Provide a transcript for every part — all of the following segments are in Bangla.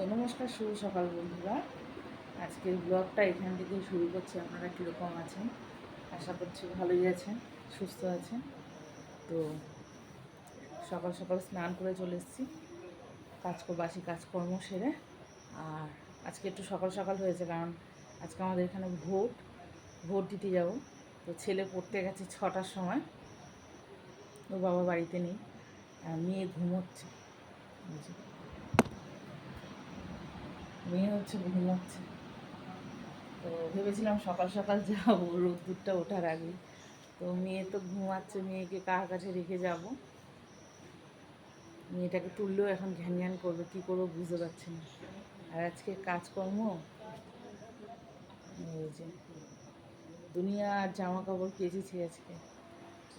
তো নমস্কার, শুভ সকাল বন্ধুরা। আজকের ব্লগটা এখান থেকে শুরু করছি। আপনারা কীরকম আছেন? আশা করছি ভালোই আছেন, সুস্থ আছেন। তো সকাল সকাল স্নান করে চলে এসেছি। কাজ বাসি কাজকর্ম সেরে। আর আজকে একটু সকাল সকাল হয়েছে, কারণ আজকে আমাদের এখানে ভোট। ভোট দিতে যাব। তো ছেলে পড়তে গেছে ছটার সময়। ও বাবা বাড়িতে নেই। মেয়ে ঘুমোচ্ছে। বুঝি মেয়ে হচ্ছে ঘুমোচ্ছে তো ভেবেছিলাম সকাল সকাল যাব, রোদ্দুরটা ওঠার আগে। তো মেয়ে তো ঘুমাচ্ছে, মেয়েকে কার কাছে রেখে যাব? মেয়েটাকে তুললেও এখন ঘ্যান ঘ্যান করবে, কী করব বুঝতে পারছি না। আর আজকে কাজকর্ম? যে, দুনিয়ার জামা কাপড় কেচেছি আজকে।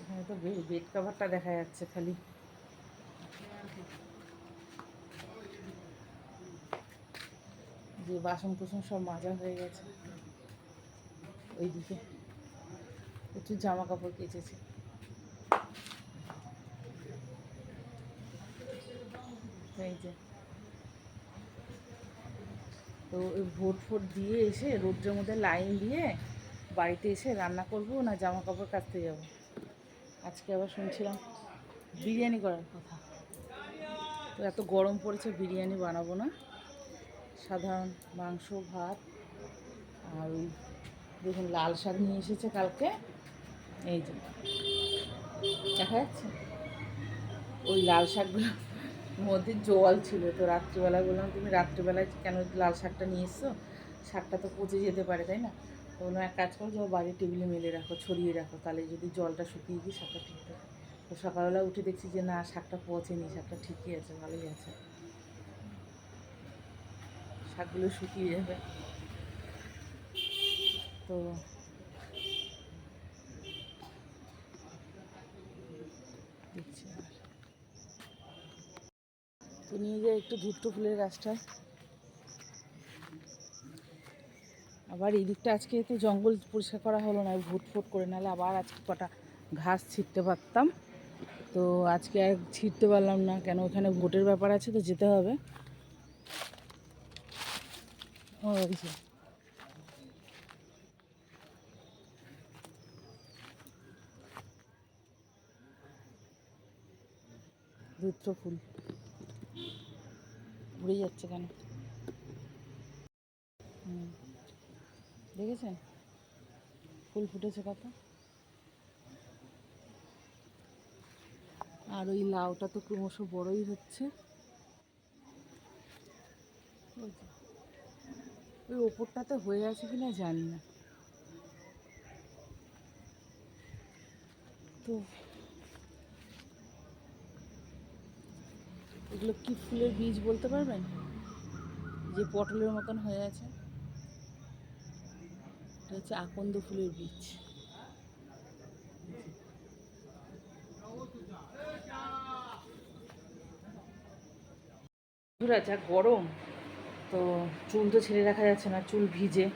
এখানে তো বেড কাভারটা দেখা যাচ্ছে খালি। যে বাসন কুসন সব মাজা হয়ে গেছে। ওইদিকে প্রচুর জামা কাপড় কেচেছে। এই যে। তো ওই ভোট ফোট দিয়ে এসে রোদ্রের মধ্যে লাইন দিয়ে বাড়িতে এসে রান্না করব না জামা কাপড় কাচতে যাব। আজকে আবার শুনছিলাম বিরিয়ানি করার কথা। তো এত গরম পড়েছে, বিরিয়ানি বানাবো না। সাধারণ মাংস, ভাত আর ওই দেখুন লাল শাক নিয়ে এসেছে কালকে। এই যে, দেখা যাচ্ছে? ওই লাল শাকগুলোর মধ্যে জল ছিল তো রাত্রিবেলা বললাম, তুমি রাত্রিবেলায় কেন লাল শাকটা নিয়ে এসছো? শাকটা তো পচে যেতে পারে, তাই না? তো এক কাজ করো বাড়ির টেবিলে মেলে রাখো, ছড়িয়ে রাখো, তাহলে যদি জলটা শুকিয়ে গিয়ে শাকটা ঠিক থাকে তো সকালবেলা উঠে দেখছি যে, না, শাকটা পচেনি, শাকটা ঠিকই আছে, ভালোই আছে। শাকগুলো শুকিয়ে যাবে। তো নিয়ে যাই একটু ধূর্ত ফুলের গাছটা। আবার এই দিকটা আজকে তো জঙ্গল পরিষ্কার করা হলো না ভুট ফুট করে নাহলে আবার আজকে কটা ঘাস ছিঁড়তে পারতাম। তো আজকে আর ছিঁড়তে পারলাম না, কেন ওখানে ভোটের ব্যাপার আছে তো যেতে হবে। রুদ্র ফুল। উড়ে যাচ্ছে কেন। দেখেছেন? ফুল ফুটেছে কত? আর ওই লাউটা তো ক্রমশ বড়ই হচ্ছে। ওই ওপরটাতে হয়ে আছে কি না জানি না। তো এগুলো কি ফুলের বীজ বলতে পারবেন? যে পটলের মতন হয়ে আছে। এটা হচ্ছে আকন্দ ফুলের বীজ। যা গরম। তো চুল তো ছেড়ে রাখা যাচ্ছে না, চুল ভিজে।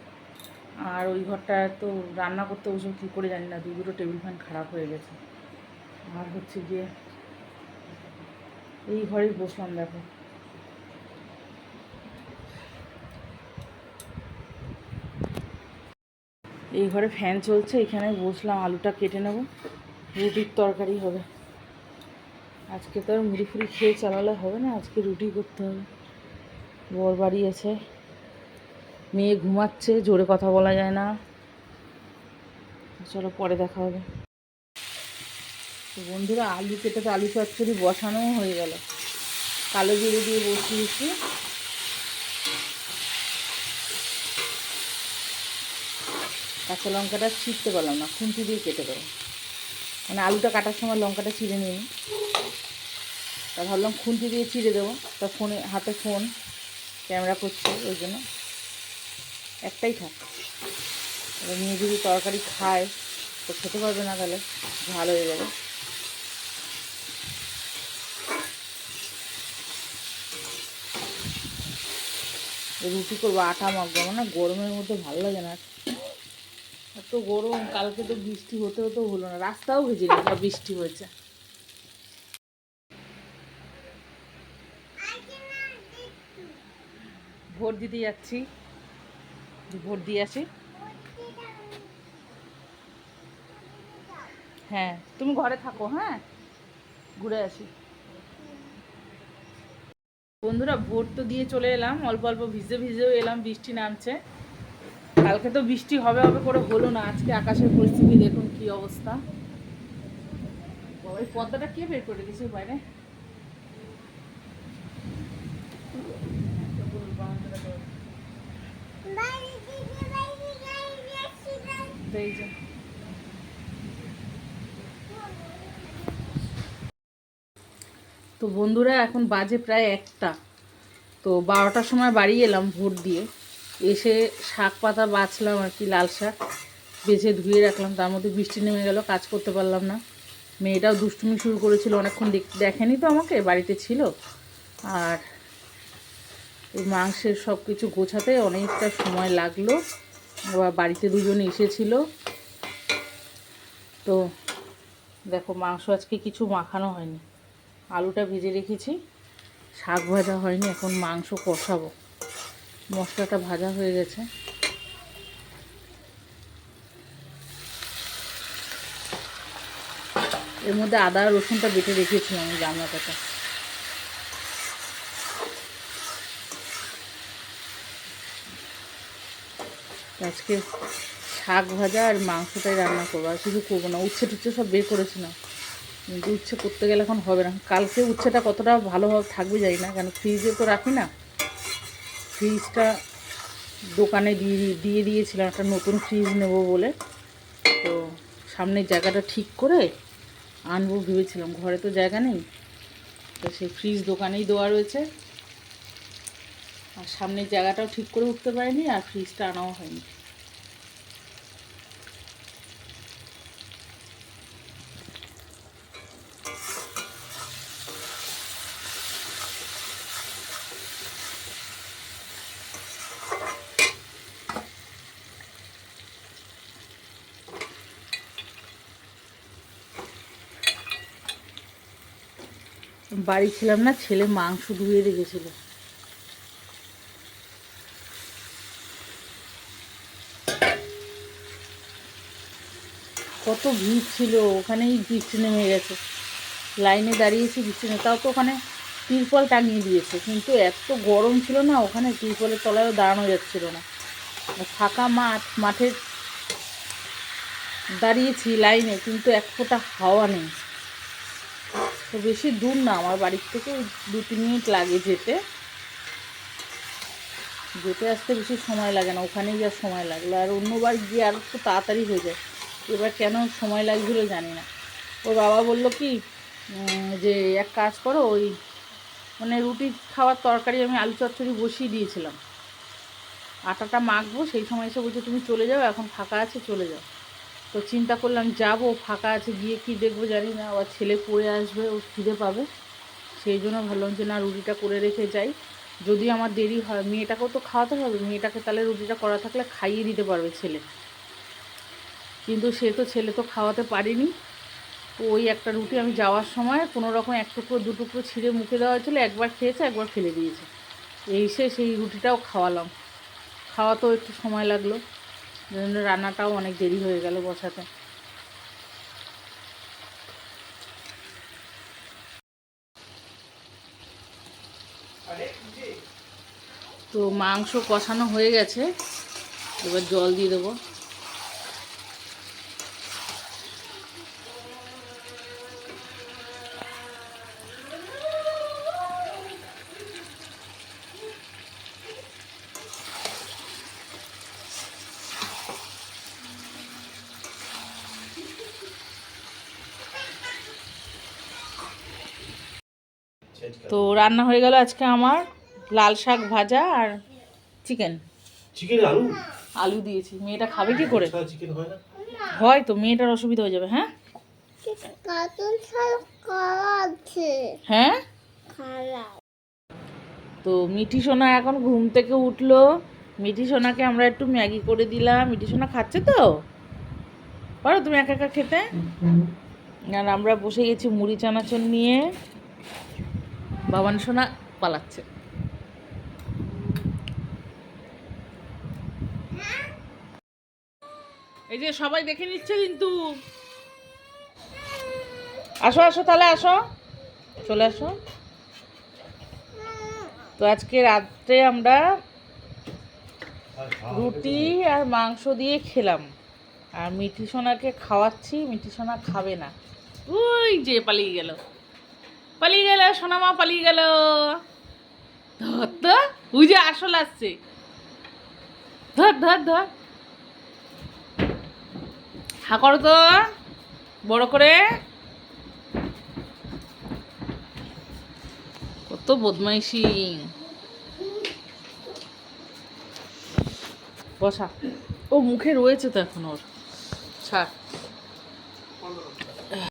আর ওই ঘরটা তো রান্না করতে বসে কী করে জানি না, দু দুটো টেবিল ফ্যান খারাপ হয়ে গেছে। আর হচ্ছে গিয়ে এই ঘরেই বসলাম, দেখো। এই ঘরে ফ্যান চলছে, এখানে বসলাম, আলুটা কেটে নেব। রুটির তরকারি হবে। আজকে তো আর মুড়ি ফুড়ি খেয়ে চালালে হবে না, আজকে রুটি করতে হবে। বর বাড়ি আছে। মেয়ে ঘুমাচ্ছে, জোরে কথা বলা যায় না। চলো পরে দেখা হবে। তো বন্ধুরা, আলু কেটে তো আলু চচ্চড়ি বসানোও হয়ে গেল। কালো জিরে দিয়ে বসিয়েছি। কাঁচা লঙ্কাটা ছিঁড়তে পারলাম না, খুন্তি দিয়ে কেটে দেবো। মানে আলুটা কাটার সময় লঙ্কাটা ছিঁড়ে নিই। তা ভাবলাম খুন্তি দিয়ে চিড়ে দেবো। তা ফোনে, হাতে ফোন। ক্যামেরা করছে ওই জন্য। একটাই থাক। এবার নিয়ে যদি তরকারি খায়, তো খেতে পারবে না তাহলে ঝাল হয়ে যাবে। রুটি করব, আটা মাখবো। আমার না গরমের মধ্যে ভালো লাগে না। এত গরম, কালকে তো বৃষ্টি হতে হতেও হলো না। রাস্তাও ভেজে গেছে বৃষ্টি হয়েছে। ভোট দিতে যাচ্ছি। ভোট দিয়ে আসি। হ্যাঁ তুমি ঘরে থাকো হ্যাঁ? ঘুরে আসি। বন্ধুরা, ভোট তো দিয়ে চলে এলাম। অল্প অল্প ভিজে ভিজেও এলাম, বৃষ্টি নামছে। কালকে তো বৃষ্টি হবে হবে করে হলো না। আজকে আকাশের পরিস্থিতি দেখুন কি অবস্থা। ওই পর্দাটা কে বের করে দিয়েছে বাইরে। তো বন্ধুরা, এখন বাজে প্রায় একটা। তো বারোটার সময় বাড়ি এলাম ভোট দিয়ে। এসে শাক পাতা বাছলাম আর কি, লাল শাক বেছে ধুয়ে রাখলাম। তার মধ্যে বৃষ্টি নেমে গেল, কাজ করতে পারলাম না। মেয়েটাও দুষ্টুমি শুরু করেছিল, অনেকক্ষণ দেখ- দেখেনি তো আমাকে, বাড়িতে ছিল। আর মাংসের সব কিছু গোছাতে অনেকটা সময় লাগল। আবার বাড়িতে দুজন এসেছিল। তো দেখো, মাংস আজকে কিছু মাখানো হয়নি। আলুটা ভেজে রেখেছি। শাক ভাজা হয়নি, এখন মাংস কষাবো। মশলাটা ভাজা হয়ে গেছে। এর মধ্যে আদা রসুনটা বেটে রেখেছিলাম আমি রান্নাটাটা আজকে শাক ভাজা আর মাংসটাই রান্না করব। আর কিছু করব না, উচ্ছে টুচ্ছে সব বের করেছিলাম কিন্তু উচ্ছে করতে গেলে এখন হবে না। কালকে উচ্ছেটা কতটা ভালোভাবে থাকবে জানি না কেন ফ্রিজে তো রাখি না। ফ্রিজটা দোকানে দিয়ে দিয়ে- দিয়ে দিয়েছিলাম, একটা নতুন ফ্রিজ নেব বলে। তো সামনের জায়গাটা ঠিক করে আনব ভেবেছিলাম। ঘরে তো জায়গা নেই। তো সেই ফ্রিজ দোকানেই দেওয়া রয়েছে। আর সামনের জায়গাটাও ঠিক করে উঠতে পারিনি আর ফ্রিজটা আনাও হয়নি। বাড়ি ছিলাম না, ছেলে মাংস ধুয়ে রেখেছিল। কত ভিড় ছিল, ওখানেই বৃষ্টি নেমে গেছে। লাইনে দাঁড়িয়েছি বৃষ্টি নেমে তাও তো ওখানে তিরপল টাঙিয়ে দিয়েছে, কিন্তু এত গরম ছিল না, ওখানে তিরপলের তলায়ও দাঁড়ানো যাচ্ছিল না। ফাঁকা মাঠ, মাঠে দাঁড়িয়েছি লাইনে, কিন্তু এক ফোঁটা হাওয়া নেই। তো বেশি দূর না, আমার বাড়ির থেকে দু তিন মিনিট লাগে যেতে। যেতে আসতে বেশি সময় লাগে না, ওখানেই যা সময় লাগল, আর অন্যবার গিয়ে আর একটু তাড়াতাড়ি হয়ে যায়। এবার কেন সময় লাগছিল জানি না। ওর বাবা বলল কি যে এক কাজ করো, ওই মানে রুটি খাওয়ার তরকারি আমি আলু চচ্চড়ি বসিয়ে দিয়েছিলাম। আটাটা মাখবো, সেই সময় এসে বলছে, তুমি চলে যাও, এখন ফাঁকা আছে, চলে যাও। তো চিন্তা করলাম, যাব, ফাঁকা আছে, গিয়ে কি দেখব জানি না। আবার ছেলে পড়ে আসবে, ও খিদে পাবে। সেই জন্য ভাবলাম যে, না, রুটিটা করে রেখে যাই। যদি আমার দেরি হয়, মেয়েটাকেও তো খাওয়াতে হবে, মেয়েটাকে তাহলে রুটিটা করা থাকলে খাইয়ে দিতে পারবে ছেলে। কিন্তু সে তো ছেলে তো খাওয়াতে পারিনি। তো ওই একটা রুটি আমি যাওয়ার সময় কোনো রকম এক টুকরো, দু টুকরো ছিঁড়ে মুখে দেওয়া হয়েছিলো, একবার খেয়েছে, একবার ফেলে দিয়েছে। এসে সেই রুটিটাও খাওয়ালাম। খাওয়াতেও একটু সময় লাগল। জন্য রান্নাটাও অনেক দেরি হয়ে গেল বসাতে। তো মাংস কষানো হয়ে গেছে। এবার জল দিয়ে দেবো। তো রান্না হয়ে গেল আজকে আমার লাল শাক ভাজা আর চিকেন। চিকেন আলু? আলু দিয়েছি। মেয়েটা খাবে কি করে? চিকেন হয় না? হয় তো মেয়েটার অসুবিধা হয়ে যাবে হ্যাঁ? হ্যাঁ? তো মিঠি সোনা এখন ঘুম থেকে উঠল। মিঠি সোনাকে আমরা একটু ম্যাগি করে দিলাম। মিঠি সোনা খাচ্ছে তো? পারো তুমি একা একা খেতে? আর আমরা বসে গেছি মুড়ি চানাচুর নিয়ে। বাবান সোনা পালাচ্ছে। এই যে সবাই দেখে নিচ্ছে কিন্তু। আসো আসো, তাহলে আসো। চলে আসো। তো আজকে রাত্রে আমরা রুটি আর মাংস দিয়ে খেলাম। আর মিঠি সোনাকে খাওয়াচ্ছি, মিঠি সোনা খাবে না। ওই যে পালিয়ে গেল। পালিয়ে গেল, সোনামা পালিয়ে গেল। ধর তো ওই যে আসল আসছে। ধর ধর ধর। হা তো, বড় করে। কত বদমাইশি। বসা। ও মুখে রয়েছে তো এখন ওর। ছাড়।